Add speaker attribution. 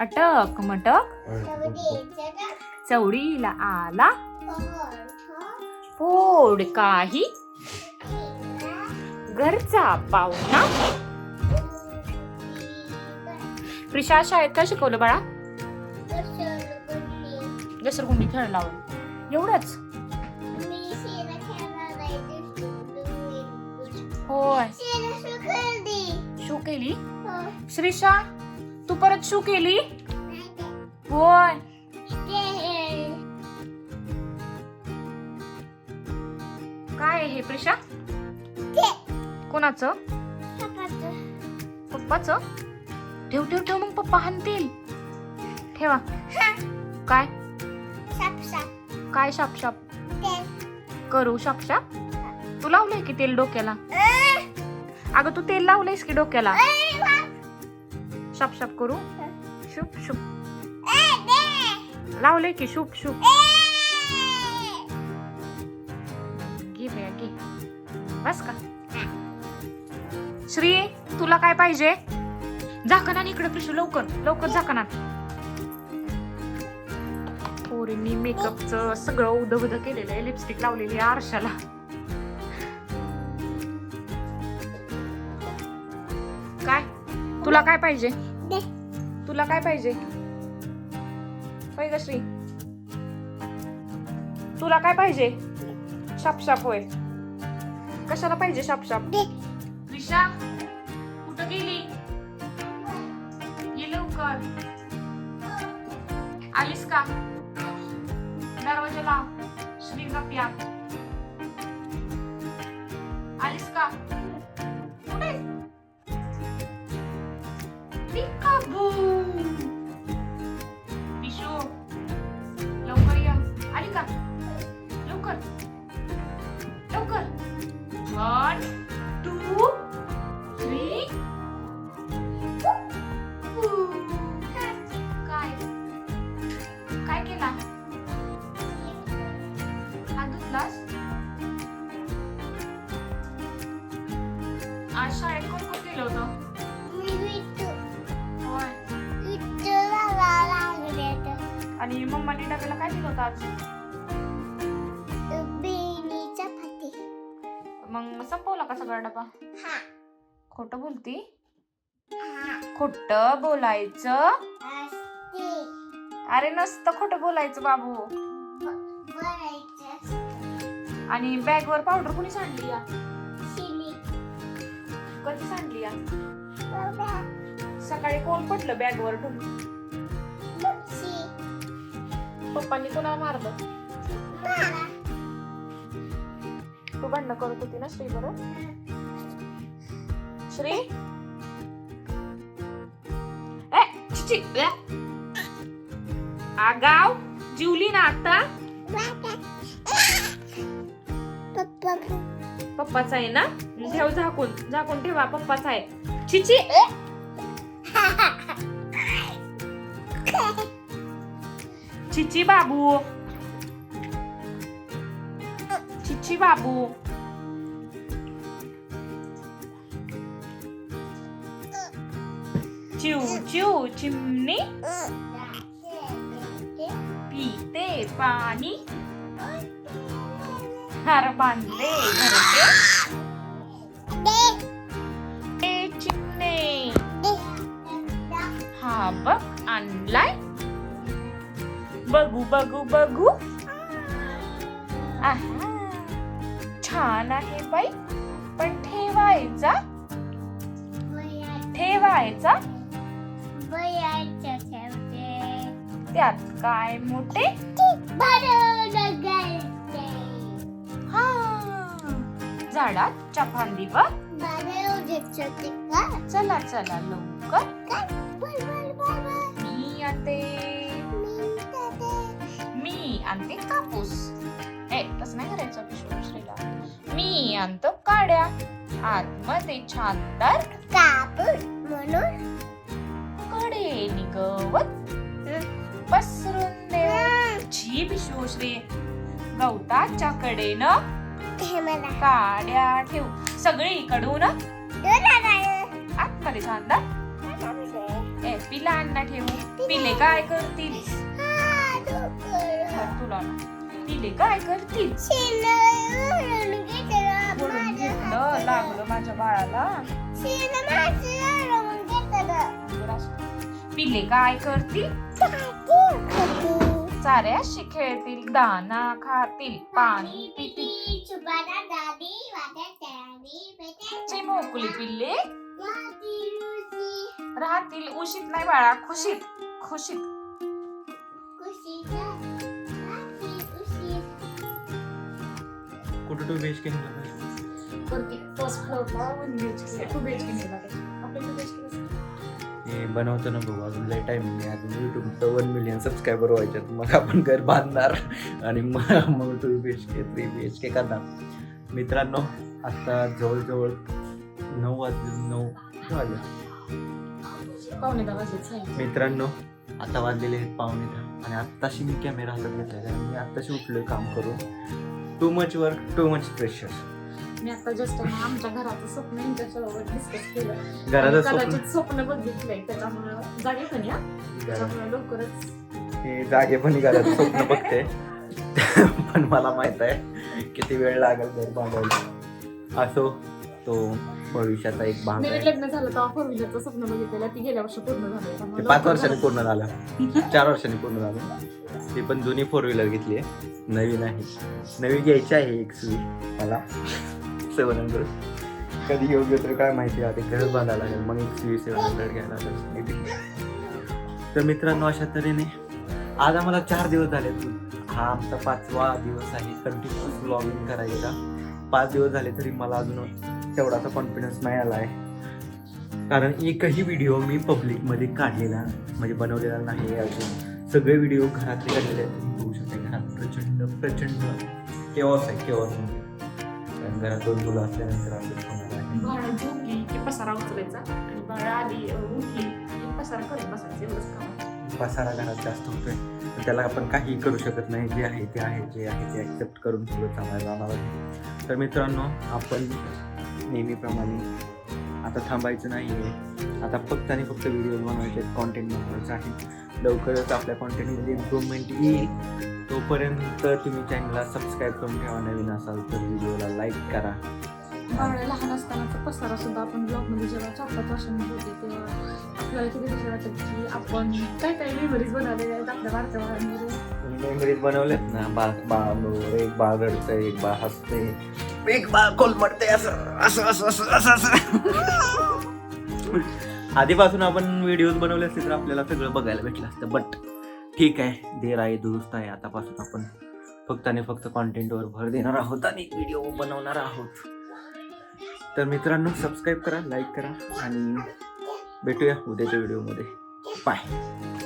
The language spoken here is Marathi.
Speaker 1: अटक मटक. चवडीला आला. फोड काही. घरचा पाहुणा. प्रिशा शाळेत काय शिकवलं बाळा? घसरगुंडी खेळ लावलं. एवढंच? होय. शू केली श्रीशा? तू परत शू केली? होय. काय आहे हे प्रिशा? कोणाचं? पप्पाचं. ठेव ठेव ठेव मग पप्पा हाणतील. ठेवा. काय? काय शाप शाप? करू शाप शाप? तू लावलंय की तेल डोक्याला? अगं तू तेल लावलंयस की डोक्याला? शाप शाप करू? शुप शुप. लावलंय की शुप शुप. घे बया घे बस का? श्री तुला काय पाहिजे? झाकणा इकडे पिशू लवकर. लवकर झाकणा पोरींनी मेकअपचं सगळं उद उद केलेलं आहे. लिपस्टिक लावलेली आहे आरशाला. काय? तुला काय पाहिजे? तुला काय पाहिजे? होय ग श्री? तुला काय पाहिजे? शाप शाप होय. कशाला पाहिजे शाप शाप रिशा कुठं गेली? ये लवकर. आलीस का? दरवाजा लाव प्या. का? लवकर. लवकर. वन टू थ्री काय? काय केला? हात. धुतलास आज शाळेत कोण कोण गेलं होतं आणि मम्माने डब्याला काय दिलं होतं आज? का सगळा डबा? खोट बोलती? खोट बोलायचं? अरे नसतं खोटं बोलायचं बाबू. आणि बॅग वर पावडर कोणी सांडली या? कधी सांडली या? सकाळी कोण पटलं बॅग वर ठेवून पप्पांनी कोणाला मारलं? तू भांडणं करत होती ना श्री बरोबर श्री. आगाव जिवली ना आता. पप्पाचा आहे ना? ठेव झाकून झाकून ठेवा पप्पाचा आहे. छिची छिची बाबू. छिची बाबू चिव चिव चिमणी पीते पाणी हार बांधले घरचे ए चिमणे हा बघ आणलाय बघू बघू बघू आहा छान आहे बाई. पण ठेवायचा? ठेवायचा? त्यात काय मोठे? हा. झाडात फांदी बघ. चला चला लवकर. आणतो काड्या. आतमध्ये छानदार
Speaker 2: म्हणून
Speaker 1: कडे निगवत पसरून छी पिशू श्री गवताच्या कडेनं काड्या ठेव. सगळीकडून आतमध्ये छानदार. ए पिशवी पिला अण्णा ठेवू. पिले. काय करतील? तुला. पिले काय करतील?
Speaker 2: बोलून घेतलं
Speaker 1: लागलं माझ्या बाळाला. पिले काय करतील? चाऱ्याशी खेळतील दाना खातील पाणी पितील.
Speaker 2: चुबारा
Speaker 1: पिल्ले. राहतील उशीत नाही बाळा खुशीत खुशीत.
Speaker 3: कुठं टू बेच केलं
Speaker 1: वरती फर्स्ट फ्लोअरला वन बीएचके टू बीएचके नेला आपल्या टू बीएचके
Speaker 3: बनवतो ना बघू अजून लय टाइम आहे अजून युट्यूबचं वन मिलियन सबस्क्रायबर व्हायच्यात मग आपण घर बांधणार आणि मग मग two B H K three B H K करणार मित्रांनो आता जवळजवळ नऊ वाजले नऊ वाजले
Speaker 1: पावणे दहा वाजलेत साई
Speaker 3: मित्रांनो आता वाजलेले आहेत पावणे दहा आणि आत्ताशी मी कॅमेरा हातात घेतलेला आहे मी आत्ताशी उठलोय काम करून too much work too much pressure
Speaker 1: मी आता जस्ट आमच्या घराचं स्वप्न यांच्यासोबत डिस्कस केलं.
Speaker 3: घराचं
Speaker 1: आणि
Speaker 3: स्वप्न?
Speaker 1: कदाचित स्वप्न बघितलंय त्याच्यामुळं जागे पण या. त्याच्यामुळे लवकरच
Speaker 3: हे जागे पण घराचं स्वप्न बघते. पण मला माहीत आहे किती वेळ लागेल घर बांधायला. असो तो भविष्याचा एक भाग आहे.
Speaker 1: लग्न झालं तेव्हा फोर व्हीलरचं स्वप्न बघितलेलं ती गेल्या वर्षी पूर्ण झालं. त्यामुळे
Speaker 3: ते पाच
Speaker 1: लवकर
Speaker 3: वर्षांनी
Speaker 1: झालं.
Speaker 3: पूर्ण झालं. चार वर्षांनी पूर्ण झालं. ती पण जुनी फोर व्हीलर घेतली आहे. नवीन आहे. नवी घ्यायची आहे एक सुई मला. सेवन हंड्रेड कधी योग्य तर काय माहिती आता घर बांधायला लागेल मग एक सुई सेवन हंड्रेड घ्यायला लागेल. तर मित्रांनो अशा तऱ्हेने आज आम्हाला चार दिवस झाले हा आमचा पाचवा दिवस आहे. कंटिन्युअस ब्लॉगिंग करायचा. पाच दिवस झाले तरी मला अजून तेवढासा कॉन्फिडन्स नाही आला आहे. कारण एकही व्हिडिओ मी पब्लिकमध्ये काढलेला म्हणजे बनवलेला नाही अजून. सगळे व्हिडिओ घरातले काढलेले आहेत. तुम्ही बघू शकता घरात प्रचंड प्रचंड केवॉस आहे केवॉस कारण घरात दोन मुलं असल्यानंतर
Speaker 1: बाळा झोपली की पसारा उचलायचा आणि बाळा आली अं, उठली की पसारा करत बसायचं एवढंच काम आहे.
Speaker 3: पसारा घरात जास्त होतोय. त्याला आपण काही करू शकत नाही. जे आहे ते आहे जे आहे ते ॲक्सेप्ट करून पुढे चालायला लागणार तर मित्रांनो आपण नेहमीप्रमाणे आता थांबायचं नाही आहे आता फक्त आणि फक्त व्हिडिओ बनवायचे कॉन्टेंट बनवायचं आहे. लवकरच आपल्या कॉन्टेंटमध्ये इम्प्रूव्हमेंट येईल. तोपर्यंत तुम्ही चॅनलला सबस्क्राईब करून ठेवा. नवीन असाल तर व्हिडिओला लाईक करा.
Speaker 1: लहान असतानाचा पसारा सुद्धा आपण ब्लॉगमध्ये जेव्हा चार पाच वर्षांमध्ये होते तेव्हा आपल्याला किती दिवस वाटत की आपण काय काय मेमरीज बनवलेल्या आहेत आपल्या बाळांमध्ये?
Speaker 3: मेमरीज बनवल्यात ना? बाळ बाळ एक बाळ रडतंय एक बाळ हसते एक बाळ कोलमडते असं असं असं असं असं असं. आधीपासून आपण व्हिडिओज बनवले असते तर आपल्याला सगळं बघायला भेटलं असतं बट ठीक आहे देर आहे दुरुस्त आहे. आतापासून आपण फक्त आणि फक्त कॉन्टेंटवर भर देणार आहोत आणि व्हिडिओ बनवणार आहोत. तर मित्रांनो सबस्क्राईब करा लाईक करा आणि भेटूया उद्याच्या व्हिडिओमध्ये बाय